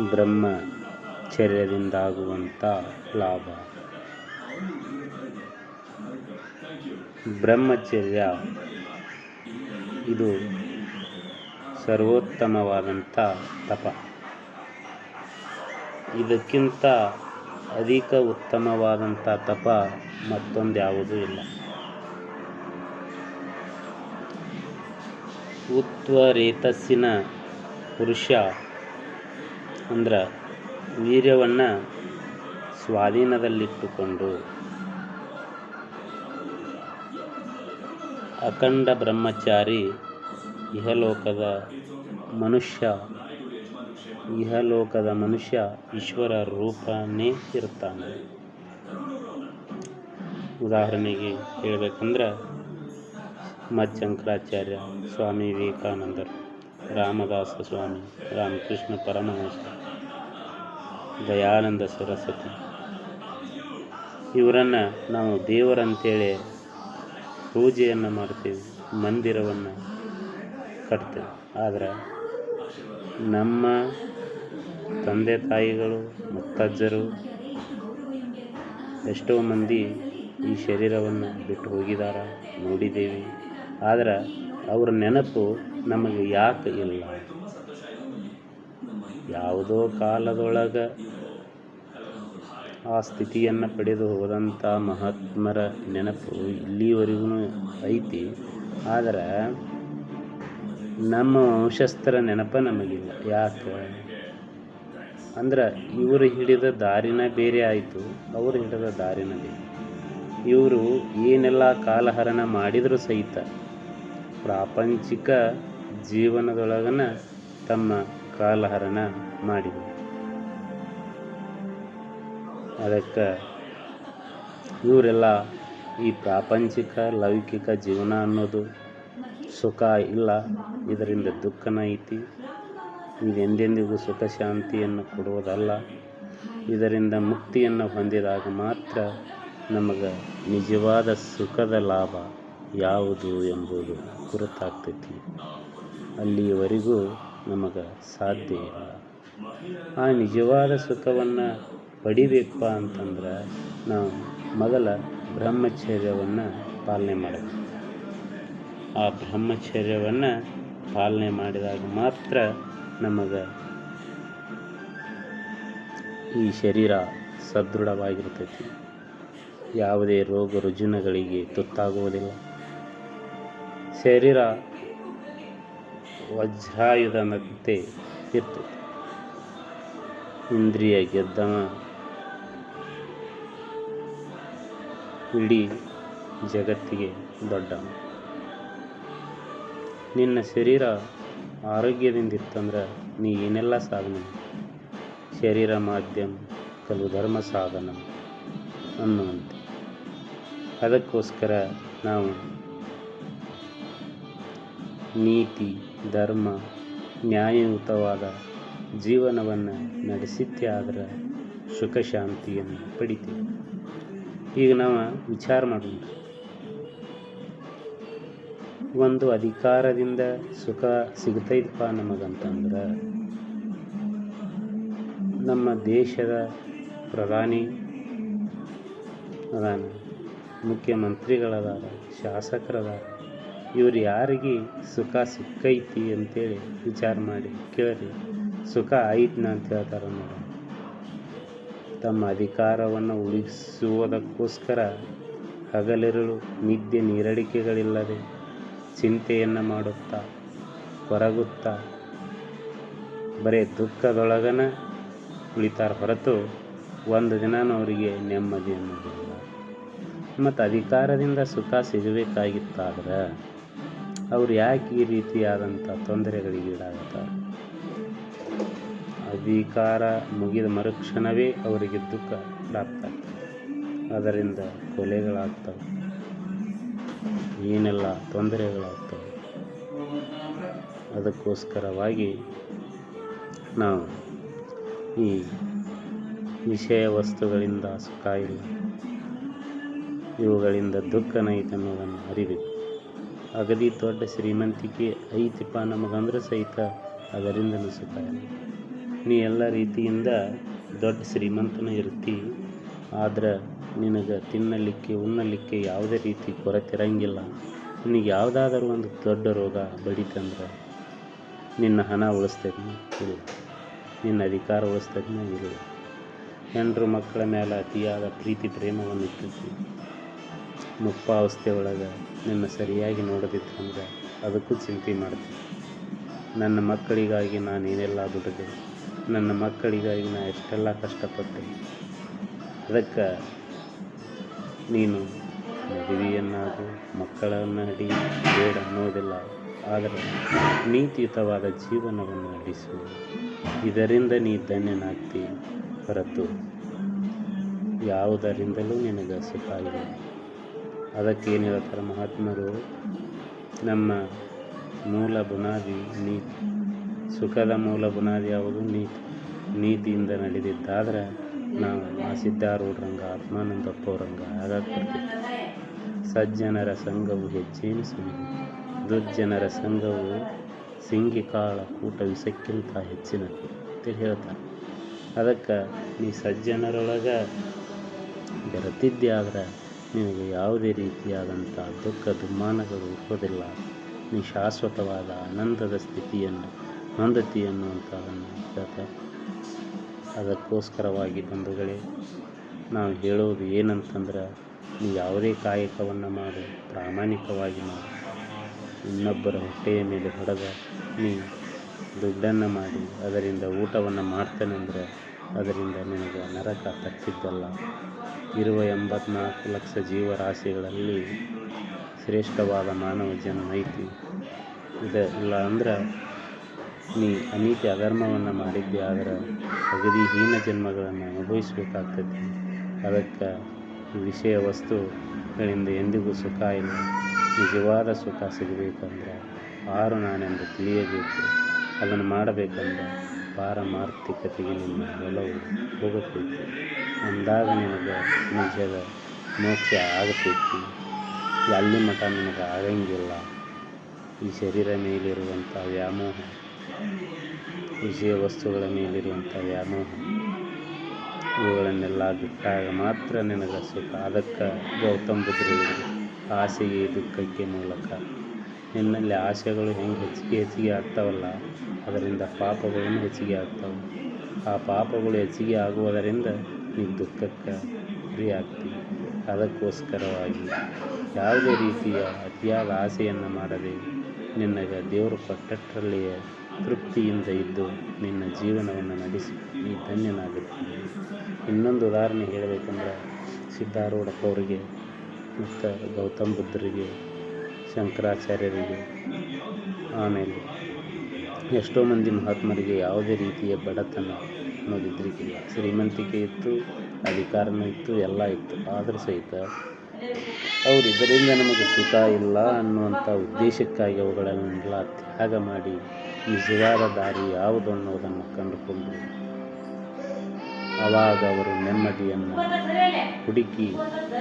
ಬ್ರಹ್ಮಚರ್ಯದಿಂದಾಗುವಂಥ ಲಾಭ. ಬ್ರಹ್ಮಚರ್ಯ ಇದು ಸರ್ವೋತ್ತಮವಾದಂಥ ತಪ. ಇದಕ್ಕಿಂತ ಅಧಿಕ ಉತ್ತಮವಾದಂಥ ತಪ ಮತ್ತೊಂದು ಯಾವುದೂ ಇಲ್ಲ. ಉತ್ವರೇತಸ್ಸಿನ ಪುರುಷ ಅಂದ್ರೆ ವೀರ್ಯವನ್ನು ಸ್ವಾಧೀನದಲ್ಲಿಟ್ಟುಕೊಂಡು. ಅಖಂಡ ಬ್ರಹ್ಮಚಾರಿ ಇಹಲೋಕದ ಮನುಷ್ಯ ಇಹಲೋಕದ ಮನುಷ್ಯ ಈಶ್ವರ ರೂಪನೇ ಇರ್ತಾನೆ. ಉದಾಹರಣೆಗೆ ಹೇಳಬೇಕಂದ್ರೆ ಮಜ್ಜಂಕರಾಚಾರ್ಯ ಸ್ವಾಮಿ ವಿವೇಕಾನಂದರು. ರಾಮದಾಸ ಸ್ವಾಮಿ, ರಾಮಕೃಷ್ಣ ಪರಮಹಂಸ, ದಯಾನಂದ ಸರಸ್ವತಿ. ಇವರನ್ನು ನಾವು ದೇವರಂತೇಳಿ ಪೂಜೆಯನ್ನು ಮಾಡ್ತೀವಿ, ಮಂದಿರವನ್ನು ಕಟ್ತೇವೆ. ಆದರೆ ನಮ್ಮ ತಂದೆ ತಾಯಿಗಳು, ಮುತ್ತಜ್ಜರು ಎಷ್ಟೋ ಮಂದಿ ಈ ಶರೀರವನ್ನು ಬಿಟ್ಟು ಹೋಗಿದ್ದಾರೆ ನೋಡಿದ್ದೇವೆ. ಆದರೆ ಅವ್ರ ನೆನಪು ನಮಗೆ ಯಾಕೆ ಇಲ್ಲ? ಯಾವುದೋ ಕಾಲದೊಳಗೆ ಆ ಸ್ಥಿತಿಯನ್ನು ಪಡೆದು ಹೋದಂಥ ಮಹಾತ್ಮರ ನೆನಪು ಇಲ್ಲಿವರೆಗೂ ಐತಿ. ಆದರೆ ನಮ್ಮ ವಂಶಸ್ಥರ ನೆನಪ ನಮಗಿಲ್ಲ. ಯಾಕೆ? ಅಂದ್ರೆ ಇವರು ಹಿಡಿದ ದಾರಿನ ಬೇರೆ ಆಯಿತು, ಅವರು ಹಿಡಿದ ದಾರಿನ ಬೇರೆ. ಇವರು ಏನೆಲ್ಲ ಕಾಲಹರಣ ಮಾಡಿದರೂ ಸಹಿತ ಪ್ರಾಪಂಚಿಕ ಜೀವನದೊಳಗನ ತಮ್ಮ ಕಾಲಹರಣ ಮಾಡಿದೆ. ಅದಕ್ಕೆ ಇವರೆಲ್ಲ ಈ ಪ್ರಾಪಂಚಿಕ, ಲೌಕಿಕ ಜೀವನ ಅನ್ನೋದು ಸುಖ ಇಲ್ಲ, ಇದರಿಂದ ದುಃಖನ ಐತಿ. ಇದೆಂದೆಂದಿಗೂ ಸುಖ ಶಾಂತಿಯನ್ನು ಕೊಡುವುದಲ್ಲ. ಇದರಿಂದ ಮುಕ್ತಿಯನ್ನು ಹೊಂದಿದಾಗ ಮಾತ್ರ ನಮಗೆ ನಿಜವಾದ ಸುಖದ ಲಾಭ. ಯಾವುದು ಎಂಬುದು ಗುರುತಾಗ್ತೈತಿ. ಅಲ್ಲಿಯವರೆಗೂ ನಮಗೆ ಸಾಧ್ಯ ಇಲ್ಲ. ಆ ನಿಜವಾದ ಸುಖವನ್ನು ಪಡಿಬೇಕಪ್ಪ ಅಂತಂದ್ರೆ ನಾವು ಮೊದಲ ಬ್ರಹ್ಮಚರ್ಯವನ್ನು ಪಾಲನೆ ಮಾಡಬೇಕು. ಆ ಬ್ರಹ್ಮಚರ್ಯವನ್ನು ಪಾಲನೆ ಮಾಡಿದಾಗ ಮಾತ್ರ ನಮಗೆ ಈ ಶರೀರ ಸದೃಢವಾಗಿರ್ತೈತಿ. ಯಾವುದೇ ರೋಗ ರುಜಿನಗಳಿಗೆ ತುತ್ತಾಗುವುದಿಲ್ಲ. ಶರೀರ ವಜ್ರಾಯುಧನಂತೆ ಇತ್ತು. ಇಂದ್ರಿಯ ಗೆದ್ದವ ಇಡೀ ಜಗತ್ತಿಗೆ ದೊಡ್ಡ. ನಿನ್ನ ಶರೀರ ಆರೋಗ್ಯದಿಂದ ಇತ್ತಂದ್ರೆ ನೀ ಏನೆಲ್ಲ ಸಾಧನೆ? ಶರೀರ ಮಾಧ್ಯಮ, ಕೆಲವು ಧರ್ಮ ಸಾಧನ ಅನ್ನುವಂತೆ. ಅದಕ್ಕೋಸ್ಕರ ನಾವು ನೀತಿ, ಧರ್ಮ, ನ್ಯಾಯಯುತವಾದ ಜೀವನವನ್ನು ನಡೆಸಿದ್ದೇ ಆದ್ರೆ ಸುಖ ಶಾಂತಿಯನ್ನು ಪಡಿತೀವಿ ಈಗ ನಾವು ವಿಚಾರ ಮಾಡೋಣ. ಒಂದು ಅಧಿಕಾರದಿಂದ ಸುಖ ಸಿಗ್ತೈತಪ್ಪ ನಮಗಂತಂದ್ರೆ, ನಮ್ಮ ದೇಶದ ಪ್ರಧಾನಿ ಅದಾನ ಮುಖ್ಯಮಂತ್ರಿಗಳದಾರ, ಶಾಸಕರದಾರ ಇವ್ರು ಯಾರಿಗೆ ಸುಖ ಸಿಕ್ಕೈತಿ ಅಂತೇಳಿ ವಿಚಾರ ಮಾಡಿ ಕೇಳ್ರಿ ಸುಖ ಐತ್ನ ಅಂತ ಹೇಳ್ತಾರೆ ನೋಡಿ. ತಮ್ಮ ಅಧಿಕಾರವನ್ನು ಉಳಿಸುವುದಕ್ಕೋಸ್ಕರ ಹಗಲಿರುಳು ನಿದ್ದೆ ನೀರಡಿಕೆಗಳಿಲ್ಲದೆ ಚಿಂತೆಯನ್ನು ಮಾಡುತ್ತಾ, ಕೊರಗುತ್ತಾ, ಬರೀ ದುಃಖದೊಳಗನ ಉಳಿತಾರ ಹೊರತು ಒಂದು ದಿನನೂ ಅವರಿಗೆ ನೆಮ್ಮದಿ ಅನ್ನೋದಿಲ್ಲ. ಮತ್ತು ಅಧಿಕಾರದಿಂದ ಸುಖ ಸಿಗಬೇಕಾಗಿತ್ತಾದ್ರೆ? ಅವ್ರು ಯಾಕೆ ಈ ರೀತಿಯಾದಂಥ ತೊಂದರೆಗಳಿಗೆ ಈಡಾಗುತ್ತಾರೆ ಅಧಿಕಾರ ಮುಗಿದ ಮರುಕ್ಷಣವೇ ಅವರಿಗೆ ದುಃಖ ಪ್ರಾಪ್ತ ಅದರಿಂದ ಕೊಲೆಗಳಾಗ್ತವೆ. ಏನೆಲ್ಲ ತೊಂದರೆಗಳಾಗ್ತವೆ? ಅದಕ್ಕೋಸ್ಕರವಾಗಿ ನಾವು ಈ ವಿಷಯ ವಸ್ತುಗಳಿಂದ ಸುಖ ಇಲ್ಲ. ಇವುಗಳಿಂದ ದುಃಖನ ಐತೆ ಅನ್ನೋದನ್ನು ಅರಿಬೇಕು. ಅಗದಿ ದೊಡ್ಡ ಶ್ರೀಮಂತಿಕೆ ಐತಿಪ್ಪ ನಮಗಂದ್ರೆ ಸಹಿತ ಅದರಿಂದ ಸುಖ ನೀ ಎಲ್ಲ ರೀತಿಯಿಂದ ದೊಡ್ಡ ಶ್ರೀಮಂತನ ಇರ್ತಿ, ಆದ್ರೆ ನಿನಗೆ ತಿನ್ನಲಿಕ್ಕೆ, ಉಣ್ಣಲಿಕ್ಕೆ ಯಾವುದೇ ರೀತಿ ಕೊರತೆ ಇರಂಗಿಲ್ಲ ನಿನಗೆ ಯಾವುದಾದ್ರೂ ಒಂದು ದೊಡ್ಡ ರೋಗ ಬಡಿತಂದ್ರೆ ನಿನ್ನ ಹಣ ಉಳಿಸ್ತೈತಿ ಇಲ್ಲ ನಿನ್ನ ಅಧಿಕಾರ ಉಳಿಸ್ತೈತಿ ಇಲ್ಲ ಹೆಣ್ಣು ಮಕ್ಕಳ ಮೇಲೆ ಅತಿಯಾದ ಪ್ರೀತಿ ಪ್ರೇಮವನ್ನು ಇಟ್ಟಿರ್ತಿ ಮುಪ್ಪಾವಸ್ಥೆ ಒಳಗೆ ನಿನ್ನ ಸರಿಯಾಗಿ ನೋಡದಿತ್ತಂದ್ರೆ ಅದಕ್ಕೂ ಚಿಂತೆ ಮಾಡ್ತೀನಿ. ನನ್ನ ಮಕ್ಕಳಿಗಾಗಿ ನಾನು ಏನೆಲ್ಲ ದುಡಿದೆ, ನನ್ನ ಮಕ್ಕಳಿಗಾಗಿ ನಾನು ಎಷ್ಟೆಲ್ಲ ಕಷ್ಟಪಟ್ಟೆ, ಅದಕ್ಕೆ ನೀನು ಮದುವೆಯನ್ನಾಗು ಮಕ್ಕಳನ್ನು ಅಡಿ ಬೇಡ ಅನ್ನೋದಿಲ್ಲ, ಆದರೆ ನೀತಿಯುತವಾದ ಜೀವನವನ್ನು ನಡೆಸು. ಇದರಿಂದ ನೀ ಧನ್ಯನಾಗ್ತಿ ಹೊರತು ಯಾವುದರಿಂದಲೂ ನಿನಗೆ ಸುಖ ಇಲ್ಲ. ಅದಕ್ಕೆ ಏನು ಹೇಳ್ತಾರೆ ಮಹಾತ್ಮರು? ನಮ್ಮ ಮೂಲ ಬುನಾದಿ ನೀತಿ. ಸುಖದ ಮೂಲ ಬುನಾದಿ ಯಾವುದು? ನೀತಿ. ನೀತಿಯಿಂದ ನಡೆದಿದ್ದಾದ್ರೆ ನಾವು ಆ ಸಿದ್ಧಾರೂಢರಂಗ ಆತ್ಮಾನಂದಪ್ಪವರಂಗ ಆಗಾಗ್ಬಿಡ್ತೀವಿ ಸಜ್ಜನರ ಸಂಘವು ಹೆಚ್ಚೇನು ಸಂಘ ದುರ್ಜನರ ಸಂಘವು ಸಿಂಗಿ ಕಾಳ ಕೂಟ ವಿಷಕ್ಕಿಂತ ಹೆಚ್ಚಿನ ಅಂತ ಹೇಳ್ತಾರೆ. ಅದಕ್ಕೆ ನೀ ಸಜ್ಜನರೊಳಗೆ ಬೆರೆತಿದ್ದೆ ಆದ್ರೆ ನಿನಗೆ ಯಾವುದೇ ರೀತಿಯಾದಂಥ ದುಃಖ ದುಮ್ಮಾನಗಳು ಇರುವುದಿಲ್ಲ. ನೀ ಶಾಶ್ವತವಾದ ಆನಂದದ ಸ್ಥಿತಿಯನ್ನು ಹೊಂದತಿ ಅನ್ನುವಂಥದ್ದನ್ನು ಅದಕ್ಕೋಸ್ಕರವಾಗಿ ಬಂಧುಗಳೇ, ನಾವು ಹೇಳೋದು ಏನಂತಂದ್ರೆ, ನೀ ಯಾವುದೇ ಕಾಯಕವನ್ನು ಮಾಡು, ಪ್ರಾಮಾಣಿಕವಾಗಿ ಮಾಡು. ಇನ್ನೊಬ್ಬರ ಹೊಟ್ಟೆಯ ಮೇಲೆ ಹೊಡೆದ ನೀ ದುಡ್ಡನ್ನು ಮಾಡಿ, ಅದರಿಂದ ಊಟವನ್ನು ಮಾಡ್ತಾನೆಂದ್ರೆ ಅದರಿಂದ ನಿನಗೆ ನರಕ ತಪ್ಪಿದ್ದಲ್ಲ. ಇರುವ ಎಂಬತ್ನಾಲ್ಕು ಲಕ್ಷ ಜೀವರಾಶಿಗಳಲ್ಲಿ ಶ್ರೇಷ್ಠವಾದ ಮಾನವ ಜನ್ಮ ಐತಿ. ಇದು ಇಲ್ಲ ಅಂದ್ರೆ ನೀ ಅನೀತಿ ಅಧರ್ಮವನ್ನು ಮಾಡಿದ್ದೆ ಆದ್ರೆ ಅಗದಿ ಹೀನ ಜನ್ಮಗಳನ್ನು ಅನುಭವಿಸಬೇಕಾಗ್ತೈತಿ ಅದಕ್ಕೆ ವಿಷಯ ವಸ್ತುಗಳಿಂದ ಎಂದಿಗೂ ಸುಖ ಇಲ್ಲ. ನಿಜವಾದ ಸುಖ ಸಿಗಬೇಕಂದ್ರೆ ಆರು ನಾನೆಂದು ತಿಳಿಯಬೇಕು. ಅದನ್ನು ಮಾಡಬೇಕಂದ್ರೆ ಪಾರಮಾರ್ಥಿಕತೆಗೆ ನಿನ್ನ ಒಲವು ಹೋಗುತ್ತೈತಿ ಅಂದಾಗ ನಿನಗೆ ನಿಜದ ಮೋಕ್ಷ ಆಗತೈತಿ. ಅಲ್ಲಿ ಮಠ ನಿನಗೆ ಆಗಂಗಿಲ್ಲ. ಈ ಶರೀರ ಮೇಲಿರುವಂಥ ವ್ಯಾಮೋಹ, ವಿಷಯ ವಸ್ತುಗಳ ಮೇಲಿರುವಂಥ ವ್ಯಾಮೋಹ, ಇವುಗಳನ್ನೆಲ್ಲ ಬಿಟ್ಟಾಗ ಮಾತ್ರ ನಿನಗೆ ಸುಖ. ಅದಕ್ಕೆ ಗೌತಮ ಬುದ್ಧರು ಹಾಸಿಗೆ ದುಃಖಕ್ಕೆ ಮೂಲಕ. ನಿನ್ನಲ್ಲಿ ಆಸೆಗಳು ಹೆಂಗೆ ಹೆಚ್ಚಿಗೆ ಹೆಚ್ಚಿಗೆ ಆಗ್ತಾವಲ್ಲ, ಅದರಿಂದ ಪಾಪಗಳನ್ನು ಹೆಚ್ಚಿಗೆ ಆಗ್ತಾವೆ. ಆ ಪಾಪಗಳು ಹೆಚ್ಚಿಗೆ ಆಗುವುದರಿಂದ ನೀವು ದುಃಖಕ್ಕೆ ಗುರಿ ಆಗ್ತಿ ಅದಕ್ಕೋಸ್ಕರವಾಗಿ ಯಾವುದೇ ರೀತಿಯ ಅತಿಯಾದ ಆಸೆಯನ್ನು ಮಾಡದೆ ನಿನಗೆ ದೇವರು ಕೊಟ್ಟಷ್ಟರಲ್ಲಿಯೇ ತೃಪ್ತಿಯಿಂದ ಇದ್ದು ನಿನ್ನ ಜೀವನವನ್ನು ನಡೆಸಿ. ನೀ ಧನ್ಯನಾಗುತ್ತೀನಿ ಇನ್ನೊಂದು ಉದಾಹರಣೆ ಹೇಳಬೇಕಂದ್ರೆ ಸಿದ್ಧಾರೂಢಪ್ಪ ಅವರಿಗೆ ಮತ್ತು ಗೌತಮ್ ಬುದ್ಧರಿಗೆ ಶಂಕರಾಚಾರ್ಯರಿಗೆ, ಆಮೇಲೆ ಎಷ್ಟೋ ಮಂದಿ ಮಹಾತ್ಮರಿಗೆ ಯಾವುದೇ ರೀತಿಯ ಬಡತನ ಅನ್ನೋದಿದ್ರಿಗಿಲ್ಲ ಶ್ರೀಮಂತಿಕೆ ಇತ್ತು, ಅಧಿಕಾರನೂ ಇತ್ತು, ಎಲ್ಲ ಇತ್ತು. ಆದರೂ ಸಹಿತ ಅವರು ಇದರಿಂದ ನಮಗೆ ಸುಖ ಇಲ್ಲ ಅನ್ನುವಂಥ ಉದ್ದೇಶಕ್ಕಾಗಿ ಅವುಗಳನ್ನೆಲ್ಲ ತ್ಯಾಗ ಮಾಡಿ ನಿಜವಾದ ದಾರಿ ಯಾವುದು ಅನ್ನೋದನ್ನು ಕಂಡುಕೊಂಡರು. ಆವಾಗ ಅವರು ನೆಮ್ಮದಿಯನ್ನು ಹುಡುಕಿ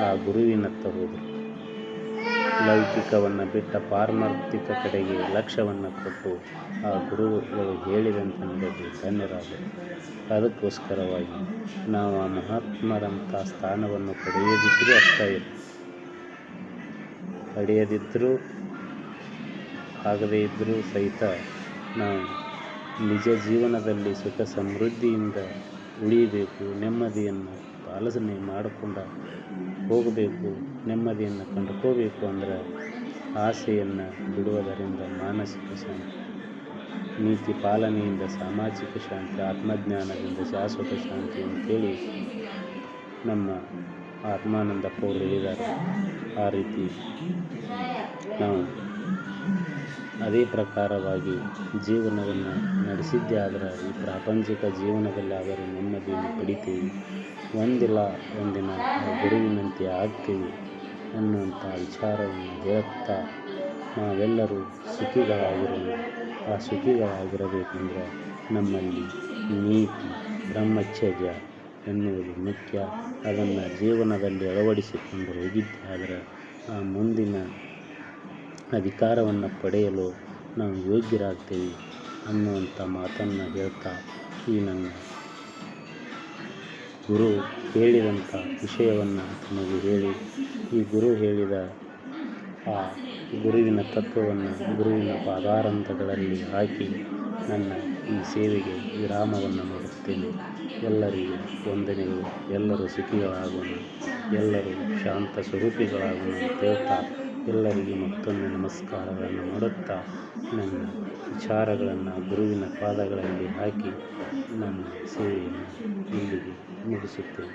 ಆ ಗುರುವಿನತ್ತ ಹೋದರು. ಲೌಕಿಕವನ್ನು ಬಿಟ್ಟ ಪಾರಮಾರ್ಥಿಕ ಕಡೆಗೆ ಲಕ್ಷ್ಯವನ್ನು ಕೊಟ್ಟು ಆ ಗುರುಗಳು ಹೇಳಿದಂತೆ ನಡೆದು ಧನ್ಯರಾದರು. ಅದಕ್ಕೋಸ್ಕರವಾಗಿ ನಾವು ಆ ಮಹಾತ್ಮರಂಥ ಸ್ಥಾನವನ್ನು ಪಡೆಯದಿದ್ದರೂ ಅಷ್ಟೇ ಪಡೆಯದಿದ್ದರೂ ಆಗದೇ ಇದ್ದರೂ ಸಹಿತ ನಾವು ನಿಜ ಜೀವನದಲ್ಲಿ ಸುಖ ಸಮೃದ್ಧಿಯಿಂದ ಉಳಿಯಬೇಕು, ನೆಮ್ಮದಿಯನ್ನು ಪಾಲನೆ ಮಾಡಿಕೊಂಡು ಹೋಗಬೇಕು, ನೆಮ್ಮದಿಯನ್ನು ಕಂಡುಕೋಬೇಕು ಅಂದರೆ ಆಸೆಯನ್ನು ಬಿಡುವುದರಿಂದ ಮಾನಸಿಕ ಶಾಂತಿ, ನೀತಿ ಪಾಲನೆಯಿಂದ ಸಾಮಾಜಿಕ ಶಾಂತಿ, ಆತ್ಮಜ್ಞಾನದಿಂದ ಶಾಶ್ವತ ಶಾಂತಿ ಅಂತೇಳಿ ನಮ್ಮ ಆತ್ಮಾನಂದಪ್ಪ ಅವರು ಹೇಳಿದ್ದಾರೆ. ಆ ರೀತಿ ನಾವು ಅದೇ ಪ್ರಕಾರವಾಗಿ ಜೀವನವನ್ನು ನಡೆಸಿದ್ದೇ ಆದರೆ ಈ ಪ್ರಾಪಂಚಿಕ ಜೀವನದಲ್ಲಿ ಆದರೂ ನೆಮ್ಮದಿಯನ್ನು ಪಡಿತೀವಿ. ಒಂದಿಲ್ಲ, ಒಂದಿನ ಆ ಗುರುವಿನಂತೆ ಆಗ್ತೀವಿ ಅನ್ನುವಂಥ ವಿಚಾರವನ್ನು ಹೇಳುತ್ತಾ ನಾವೆಲ್ಲರೂ ಸುಖಿಗಳಾಗಿರೋಣ. ಆ ಸುಖಿಗಳಾಗಿರಬೇಕೆಂದರೆ ನಮ್ಮಲ್ಲಿ ನೀತಿ, ಬ್ರಹ್ಮಚರ್ಯ ಎನ್ನುವುದು ಮುಖ್ಯ. ಅದನ್ನು ಜೀವನದಲ್ಲಿ ಅಳವಡಿಸಿಕೊಂಡು ಹೋಗಿದ್ದಾದರೆ ಆ ಮುಂದಿನ ಅಧಿಕಾರವನ್ನು ಪಡೆಯಲು ನಾವು ಯೋಗ್ಯರಾಗ್ತೀವಿ ಅನ್ನುವಂಥ ಮಾತನ್ನು ಹೇಳ್ತಾ ಈ ನನ್ನ ಗುರು ಹೇಳಿದಂಥ ವಿಷಯವನ್ನು ನಮಗೆ ಹೇಳಿ, ಈ ಗುರು ಹೇಳಿದ ಆ ಗುರುವಿನ ತತ್ವವನ್ನು, ಗುರುವಿನ ಪಾದಾರಂತಗಳಲ್ಲಿ ಹಾಕಿ ನನ್ನ ಈ ಸೇವೆಗೆ ವಿರಾಮವನ್ನು ಮಾಡುತ್ತೇನೆ ಎಲ್ಲರಿಗೂ ವಂದನೆಗಳು. ಎಲ್ಲರೂ ಸುಖಿಗಳಾಗೋಣ. ಎಲ್ಲರೂ ಶಾಂತ ಸ್ವರೂಪಿಗಳಾಗೋಣ. ಅಂತ ಎಲ್ಲರಿಗೂ ಮತ್ತೊಮ್ಮೆ ನಮಸ್ಕಾರಗಳನ್ನು ಮಾಡುತ್ತಾ ನನ್ನ ವಿಚಾರಗಳನ್ನು ಗುರುವಿನ ಪಾದಗಳಲ್ಲಿ ಹಾಕಿ ನನ್ನ ಸೇವೆಯನ್ನು ಇಲ್ಲಿಗೆ ಮುಗಿಸುತ್ತೇನೆ.